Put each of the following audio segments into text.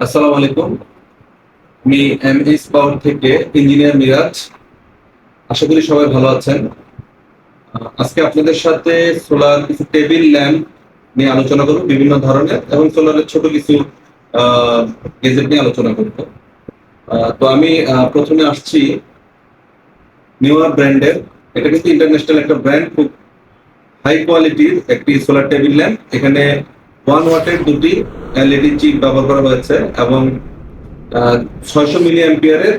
আসসালামু আলাইকুম। আমি এম এস পাওয়ার থেকে ইঞ্জিনিয়ার মিরাজ আশা করি সবাই ভালো আছেন। আজকে আপনাদের সাথে সোলার কিছু টেবিল ল্যাম্প নিয়ে আলোচনা করব, বিভিন্ন ধরনের, এবং সোলারের ছোট কিছু গেজেট নিয়ে আলোচনা করব। তো আমি প্রথমে আসছি নিউয়ার ব্র্যান্ডের এটা কিন্তু ইন্টারন্যাশনাল একটা ব্র্যান্ড খুব হাই কোয়ালিটির একটি সোলার টেবিল ল্যাম্প এখানে ওয়ান ওয়াটের দুটি এলইডি চিপ ব্যবহার করা হয়েছে এবং ছয়শো মিলি অ্যাম্পিয়ারের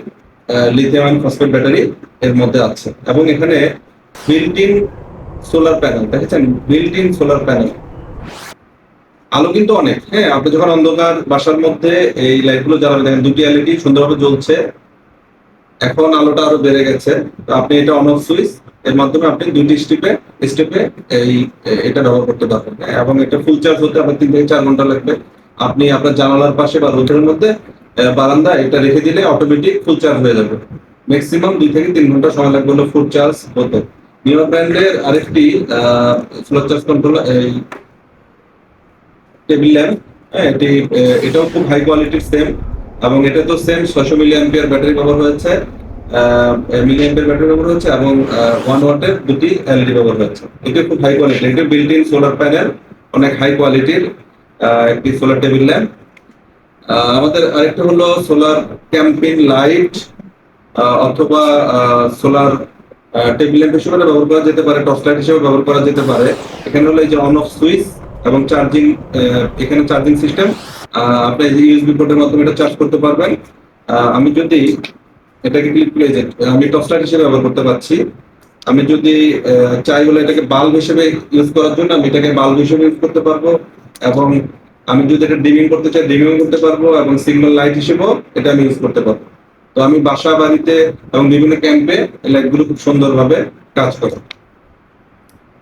লিথিয়াম ফসফেট ব্যাটারি এর মধ্যে আছে। এবং এখানে বিল্ট ইন সোলার প্যানেল দেখেছেন? বিল্ট ইন সোলার প্যানেল আলো কিন্তু অনেক হ্যাঁ? আপনি যখন অন্ধকার বাসার মধ্যে এই লাইটগুলো জ্বালাবেন, দেখেন দুটি এলইডি সুন্দরভাবে জ্বলছে। এখন আলোটা আরও বেড়ে গেছে। আপনি এটা অন অফ সুইচ এর মাধ্যমে আপনি দুটি স্টেপে স্টেপে এই, এটা ব্যবহার করতে পারবেন। এবং এটা ফুল চার্জ হতে আপনার তিন থেকে চার ঘণ্টা লাগবে। আপনি আপনার জানালার পাশে বা রোদের মধ্যে বারান্দা এটা রেখে দিলে অটোমেটিক ফুল চার্জ হয়ে যাবে। ম্যাক্সিমাম দুই থেকে তিন ঘণ্টা সময় লাগবে হলো ফুল চার্জ হতে। নিউ ব্র্যান্ডের আরেকটি ফ্লো চার্জ কন্ট্রোল এই টেবিল ল্যাম্প হ্যাঁ এটি এটাও খুব হাই কোয়ালিটির সেম এবং এটা তো সেম ছশো মিলি অ্যাম্পিয়ার ব্যাটারি ব্যবহার হয়েছে। মিলি অ্যাম্পিয়ার ব্যাটারি ব্যবহার হয়েছে এবং ওয়ান ওয়াটের দুটি এলইডি ব্যবহার হয়েছে এটা খুব হাই কোয়ালিটি এটা বিল্ট ইন সোলার প্যানেল অনেক হাই কোয়ালিটির একটি সোলার টেবিল ল্যাম্প আমাদের আরেকটা হলো সোলার ক্যাম্পিং লাইট অথবা সোলার টেবিল ল্যাম্প হিসেবে ব্যবহার করা যেতে পারে টর্চ লাইট হিসেবে ব্যবহার করা যেতে পারে। এখানে হলো এই যে অন অফ সুইচ এবং চার্জিং এখানে চার্জিং সিস্টেম আপনি ইউএসবি পোর্টের মাধ্যমে এটা চার্জ করতে পারবেন। আমি যদি এটাকে যে, আমি লাইট হিসেবে ব্যবহার করতে পারছি। আমি যদি চাই হলে এটাকে বাল্ব হিসেবে ইউজ করার জন্য, আমি এটাকে বাল্ব হিসেবে ইউজ করতে পারব। এবং আমি যদি এটা ডিমিং করতে চাই ডিমিং করতে পারব এবং সিগন্যাল লাইট হিসেবেও এটা আমি ইউজ করতে পারব। তো আমি বাসা বাড়িতে এবং বিভিন্ন ক্যাম্পে লাইটগুলো খুব সুন্দরভাবে কাজ করে।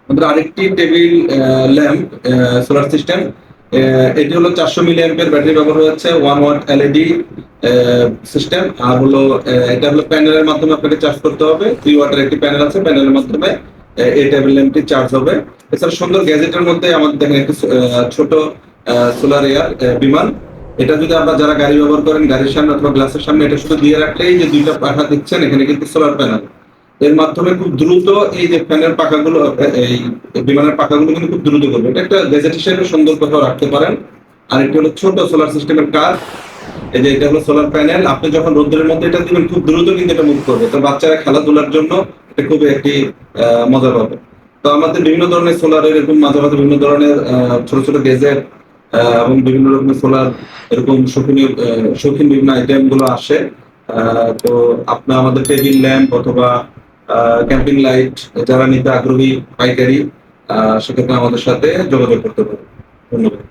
আমাদের আরেকটি টেবিল ল্যাম্প সোলার সিস্টেম এটি হলো চারশো মিলি অ্যাম্পিয়ার ব্যাটারি ব্যবহার হচ্ছে ওয়ান ওয়াট এলইডি সিস্টেম আর হলো এটা হলো প্যানেলের মাধ্যমে আপনাকে চার্জ করতে হবে। থ্রি ওয়াটের একটি প্যানেল আছে, প্যানেলের মাধ্যমে এই টেবিল ল্যাম্পটি চার্জ হবে। এছাড়া সুন্দর গ্যাজেটের মধ্যে আমাদের দেখেন একটি ছোট সোলার এয়ার বিমান। এটা যদি আপনারা যারা গাড়ি ব্যবহার করেন, গাড়ির সামনে অথবা গ্লাসের সামনে, এটা শুধু দিয়ে রাখলেই যে দুইটা পাখা দিচ্ছেন, এখানে কিন্তু সোলার প্যানেল এর মাধ্যমে খুব দ্রুত এই যে ফ্যানের পাখাগুলো এই বিমানের পাখাগুলো কিন্তু খুব দ্রুত করবে। এটা একটা গ্যাজেট হিসেবে সুন্দর কোথাও রাখতে পারেন। আর একটি হলো ছোট সোলার সিস্টেমের কার এই যে এটা হলো সোলার প্যানেল। আপনি যখন রোদ্রের মধ্যে এটা দিবেন খুব দ্রুত কিন্তু এটা মুভ করবে। তো বাচ্চারা খেলাধুলার জন্য এটা খুবই একটি মজা পাবে তো আমাদের বিভিন্ন ধরনের সোলারের এরকম মাঝে মাঝে বিভিন্ন ধরনের ছোট ছোট গেজেট এবং বিভিন্ন রকমের সোলার এরকম শৌখিনী আহ, শৌখিন বিভিন্ন আইটেমগুলো আসে। তো আপনি আমাদের টেবিল ল্যাম্প অথবা ক্যাম্পিং লাইট যারা নিতে আগ্রহী পাইকারি সেক্ষেত্রে আমাদের সাথে যোগাযোগ করতে পারে ধন্যবাদ।